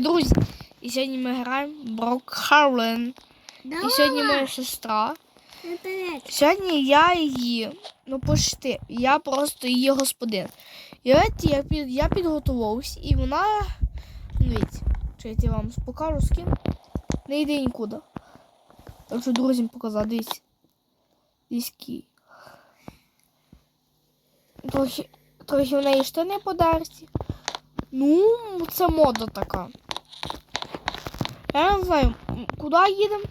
Друзі, і сьогодні ми граємо в Брокхарлен. І сьогодні моя сестра. Наперед. Сьогодні я її, ну почти, я просто її господин. І от я, під, я підготувався, і вона. ну, чекайте, я вам покажу ким. Не йде нікуди. Так що друзям показати, дивіться. Який. Трохи, трохи в неї штани подерті. Ну, це мода така. Я не знаю, м, куди їдемо?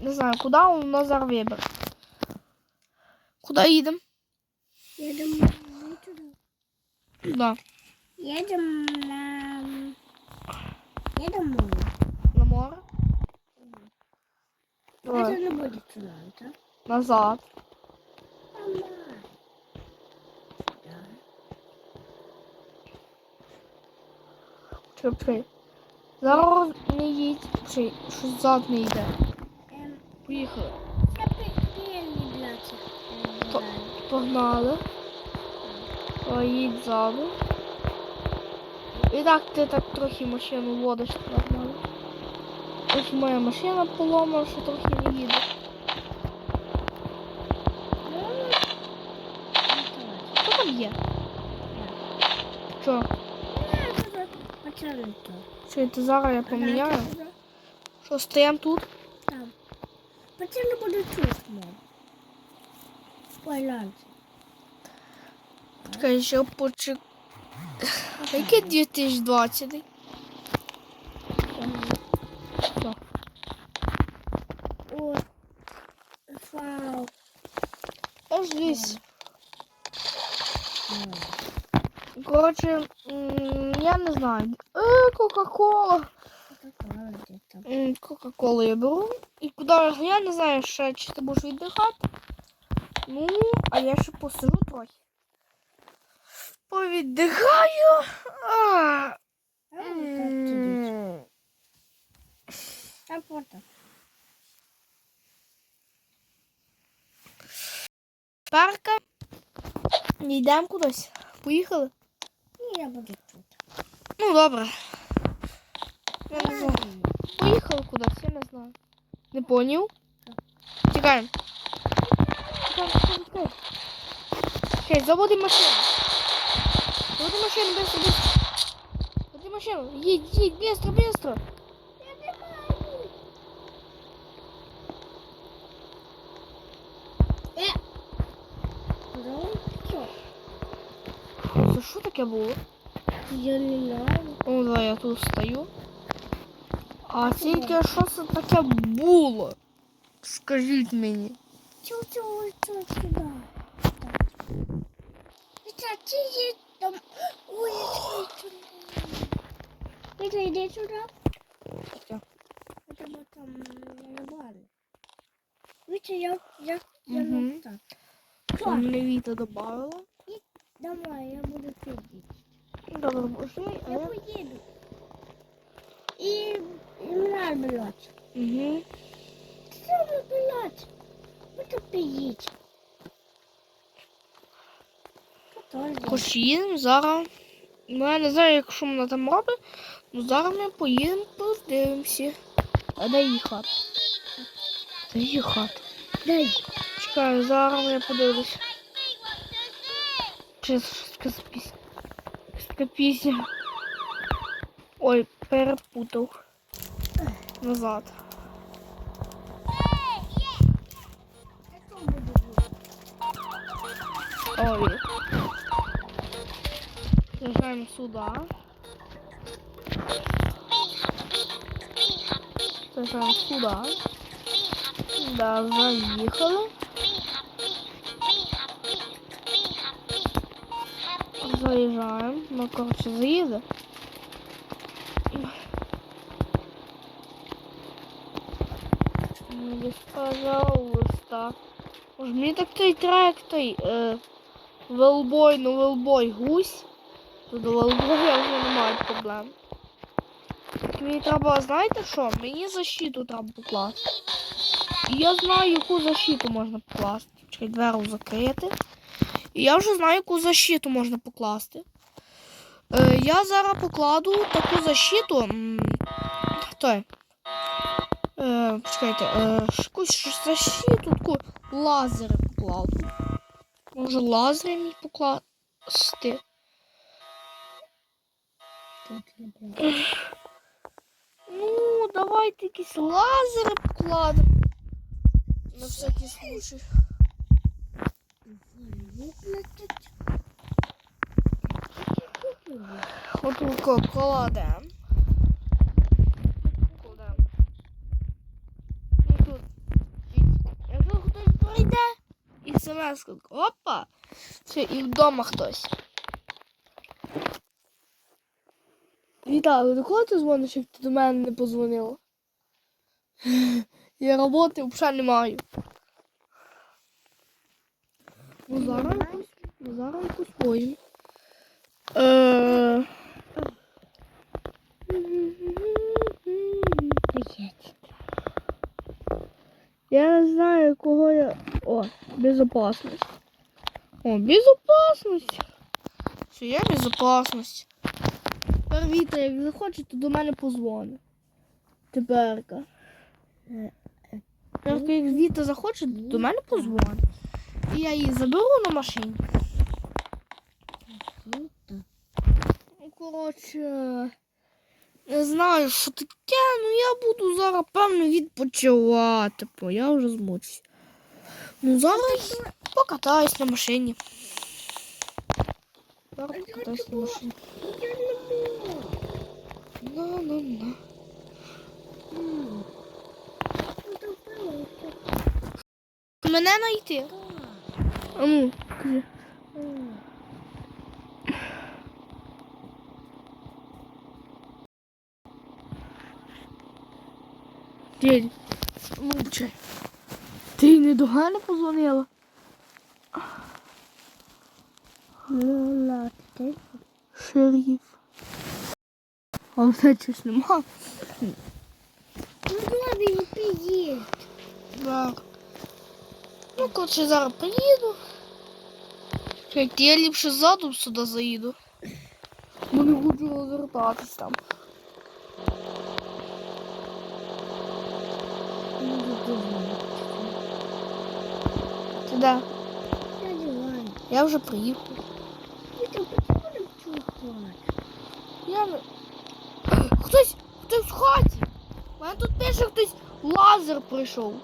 Не знаю, куди у нас зараз вибір. Куди їдемо? Їдемо не туди. Куди? Їдемо на... Їдемо. На море? Це Давай. не буде туди, так? Назад. Мама. Чекай, чекай. Зараз не їдь. Чекай, щось зад не йде. Ем, Поїхали. Бляці. Погнали. О, їдь ззаду. І так ти так трохи машину водиш нормально. Ось моя машина поломана, що трохи не їде. Що там є? Що? Оце не то. Чекайте, зараз я поміняю. Що, стоїмо тут? Там. Оце не буде мам. Ой, ланці. Чекай, ще почек... Який 2020? Все. О, фау. Аж десь. Коротше, м, я не знаю. Е, Кока-кола. Кока-колу я беру. І куди я не знаю ще, чи ти будеш віддихати. Ну, а я ще посижу трохи. Повіддихаю. А. Парка. Йдемо кудись. Поїхали? Ні, я буду. Ну, добре. Я не знаю. Поїхали кудись, я не знаю. Не поняв? Тікаємо. Тікаємо, тікаємо, тікаємо. Окей, заводи машину. Заводи машину, быстро, быстро. Заводи машину. Їдь, їдь, быстро, быстро. Ну, що? Це що таке було? Я не знаю. О, давай я тут стою. А тільки що це таке було? Скажіть мені. Чу, чу, чу, сюди. Вітя, ти є там. Ой, я сюди. Вітя, йди сюди. Що? У тебе там не бали. Вітя, я, я, я Мгм. не так. Що Що? мені Віта добавила? Давай, я буду сидіти. Добре, а Я я... поїду. І, і мене блять. Угу. Що ви, блять? Ви тут поїдь. Хоч їдемо зараз. Ну, я не знаю, як що вона там робить. Ну зараз ми поїдемо, подивимося. А де її хата? Де її хата? Дай. Чекаю, зараз я подивлюся. Чи це щось пісня? Пісня. Ой, перепутав. Назад. Ой. Заезжаем сюда. Заезжаем сюда. Да, заехали. Заезжаем. Ну. Ну, десь, пожалуйста. Може, мені так той трек той е, велбой, ну велбой гусь. То до велбоя вже немає проблем. Так Мені треба, знаєте що? Мені защиту треба покласти. Я знаю, яку защиту можна покласти. Чекай, дверу закрити. І я вже знаю, яку защиту можна покласти. Е, я зараз покладу таку защиту. той. Е, почекайте, е, якусь щось щітку лазери покладу. Може лазери мені покласти? Ну, давайте якісь лазери покладемо. На всякий случай. От кладемо. Кладемо. Ну тут. Якщо хтось прийде, і смс опа, все, і вдома хтось. Вітаю, до кого ти дзвониш, як ти до мене не позвонила? Я роботи взагалі не маю. Ну зараз якусь, ну зараз якусь. Е... Я не знаю, кого я... О, безопасность. О, безопасность. Все, я безопасность. Тепер як захоче, то до мене позвони. Теперка. Тепер, як Віта захоче, до мене позвони. І я її заберу на машині. Ну, коротше, не знаю, що таке, ну я буду зараз, певно, відпочивати, бо я вже змучусь. Ну зараз покатаюсь на машині. Зараз покатаюсь на машині. На-на-на. Мене знайти. А ну, кажи. Дядь, мовчай. Ти не до мене позвонила? Шериф. А все щось нема. Ну, добре, він приїде. Так. Ну, коротше, зараз приїду. Чекайте, я ліпше задом сюди заїду. Бо не буду розвертатись там. Ти де? Я диван. Я вже приїхав. Я. Хтось, хтось в хаті. У мене тут пише хтось лазер прийшов.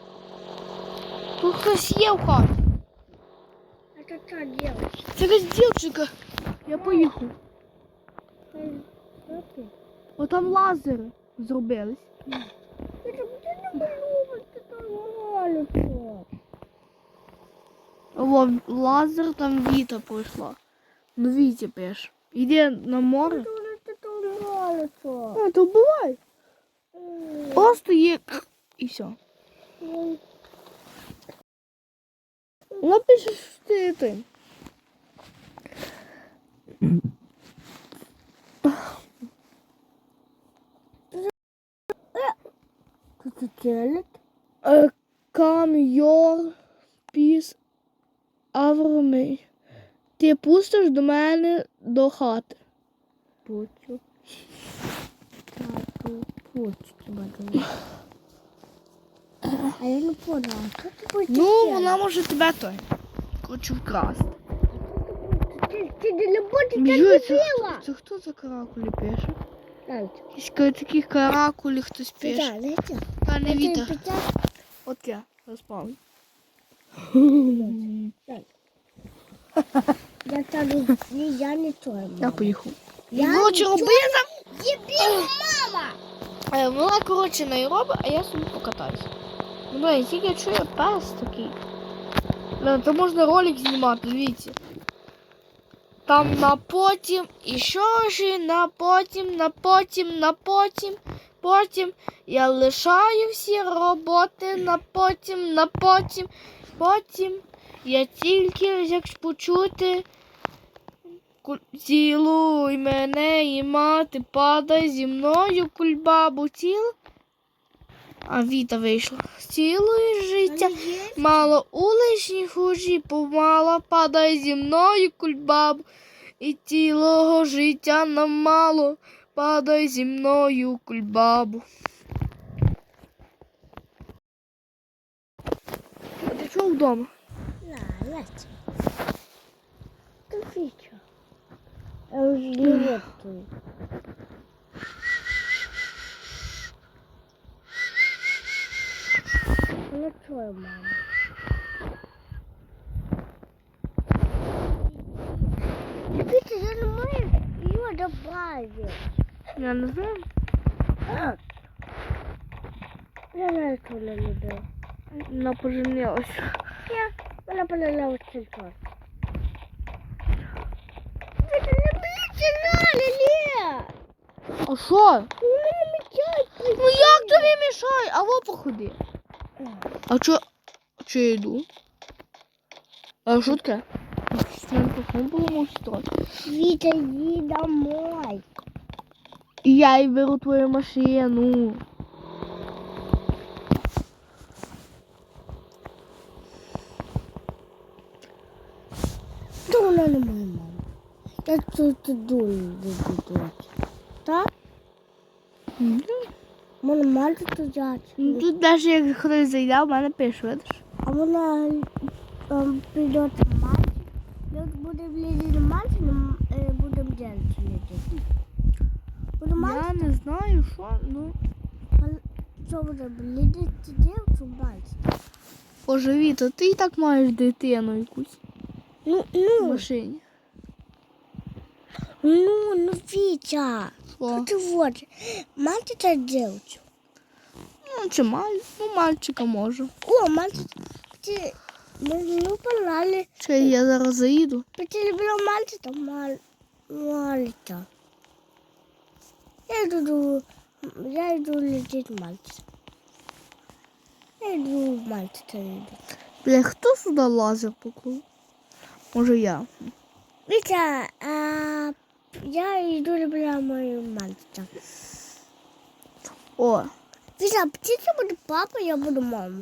Тут хтось є в хаті. Это та девочка. Це якась дівчинка. Я поїхав. Що ти? О, там лазери зробились. Віта, ти не любиш, ти там молиться. О, лазер там Віта пройшла. Ну Віті пише. Іди на море. Ти там молиться. А, то буває. Просто є і все. Вона пише, що ти ти. Come your peace over me. Ти пустиш до мене до хати. Почу. Тату, почу тебе. А я не поняла, Ну, вона може тебе той. Хочу вкрасти. Ти, не любиш, Йой, ти це, хто- за каракулі пише? Так, Якісь такі каракулі хтось пише. Та не Віта. От я розпав. Я там я не той. Я поїхав. Я Коротше, нічого роби Дебіл, мама! Е, Вона, коротше, не робить, а я собі покатаюсь. Ну, блин, тільки чую пес такий. Блин, то можна ролик знімати, дивіться. Там на потім, і що ж, на потім, на потім, на потім, потім. Я лишаю всі роботи на потім, на потім, потім. Я тільки як почути. Цілуй мене і мати, падай зі мною кульбабу тіл. А Віта вийшла. Ціле життя мало уличні хужі, помала падає зі мною кульбаб, і цілого життя нам мало падає зі мною кульбабу. А ти чого вдома? Я вже не Ну что, мама? Витя, я не маю ее добавить. Я не знаю. Я знаю, что не дала. Вона поженилася. Я, вона полила в. Не Лілія! А що? У мене мечать. Ну як тобі мішай? А во походи. А чо? Чи я йду? А що таке? Витя, иди домой. Я й беру твою машину. Да вона не моя мама. Я тут иду, иду, иду. Так? Мене мальчик взяти. Ну тут навіть як хтось зайде, в мене пише, видиш? А вона ем, прийде мальчик. Як буде влізти мальчик, нам е, будемо летіти. Буде мальчик, Я не знаю, що, ну. що буде влізти дівчу мальчик. Боже, Віта, ти і так маєш дитину якусь Ну, в ну, машині. Ну, ну, Вітя. Що? Ти вот, мальчик та дівчу. Ну, чи маль... ну, мальчика може. О, мальчик, ти, ми, ми погнали. Чи я зараз заїду? Ти любила мальчика, маль, мальчика. Я йду, я йду летіти мальчик. Я йду мальчика йду. Бля, хто сюди лазив по? Може я. Вітя, а, я йду любила мою мальчика. О, Вітя, птиця буде папа, я буду мама.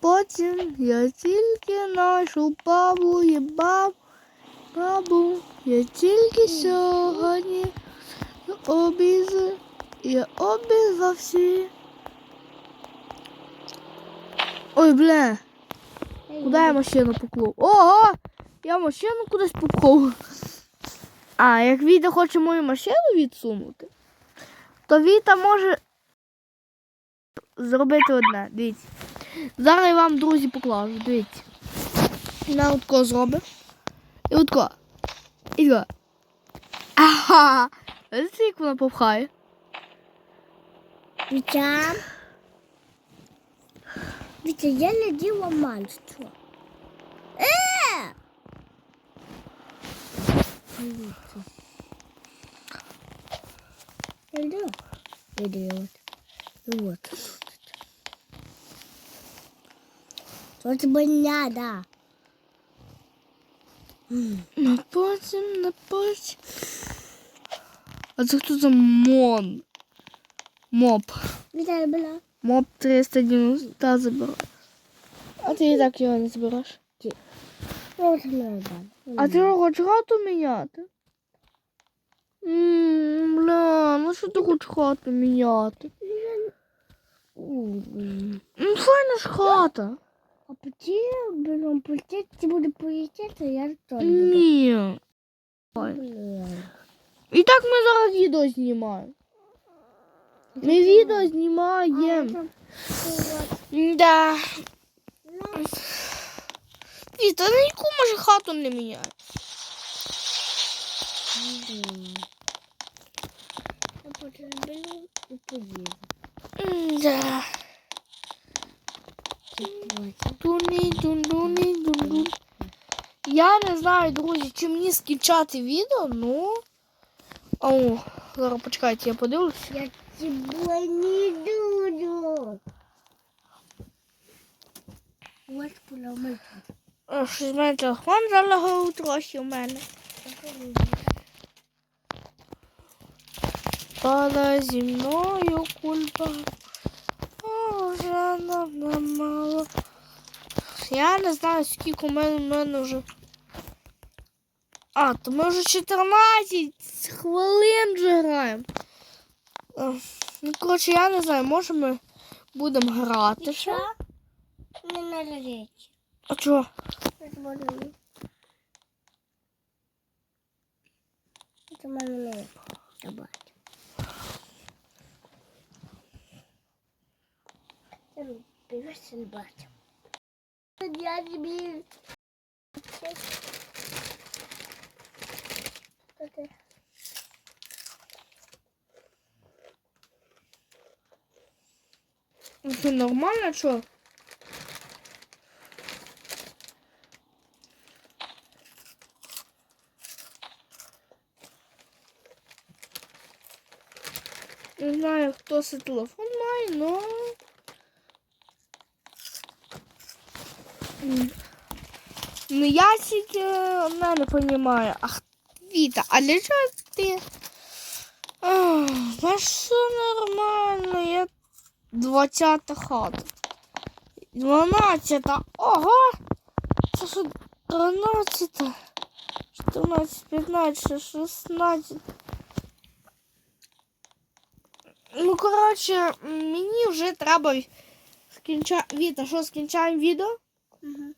потім я тільки знайшов бабу і бабу, бабу. Я тільки сьогодні обіз, я обізвав всі. Ой, бля, куди я машину поклав? Ого! Я машину кудись поклав. А, як Віта хоче мою машину відсунути, то Віта може зробити одне. Дивіться. Зараз я вам, друзі, покажу. Дивіться. Вона отко зробить. І отко. І тако. Ага. Ось як вона попхає. Вітя. Вітя, я не діла мальчика. Е! Вітя. Я йду. Іди от. Ну от. Що тебе? На потім, на потім. А це хто за мон? Моб. Була. Моб 390 забирай. А ти і так його не збереш. А ти хочеш хату міняти? Ммм, бля, ну що ти хочеш хату міняти? Ну, файна ж хата. А поті беремо полетіти, ти буде полетіти, я теж буду. Ні. Блін. І так ми зараз відео знімаємо. Ми відео знімаємо. Да. Віта, на яку може хату не міняє? Я беру і поїду. Да. Я не знаю, друзі, чи мені скінчати відео, ну. О, зараз почекайте, я подивлюся. Я тебе не буду. Ось поломати. О, Щось в мене телефон залагав трохи у мене. Пала зі мною кульба. О, вже нам мало. Я не знаю, скільки у мене, у мене вже. А, то ми вже 14 хвилин вже граємо. Е, Ну, коротше, я не знаю, може ми будемо грати ще. мене на речі. А чого? Це мене. Це мене не забати. Це більше не бачу. Я тобі... Таке. Ну що, нормально, що? Знаю, хто це телефон має, но... Ну я тільки не розумію. Ах, Віта, а для чого ти? Ах, все нормально, я 20 хата. 12. Ого! Це що 13. 14, 15, 16. Ну, коротше, мені вже треба скінчати. Віта, що скінчаємо відео? Угу.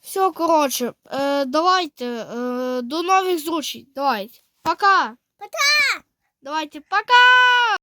Все, коротше, е, давайте. Е, до нових зустрічей. Давайте. Пока. Пока! Давайте, пока!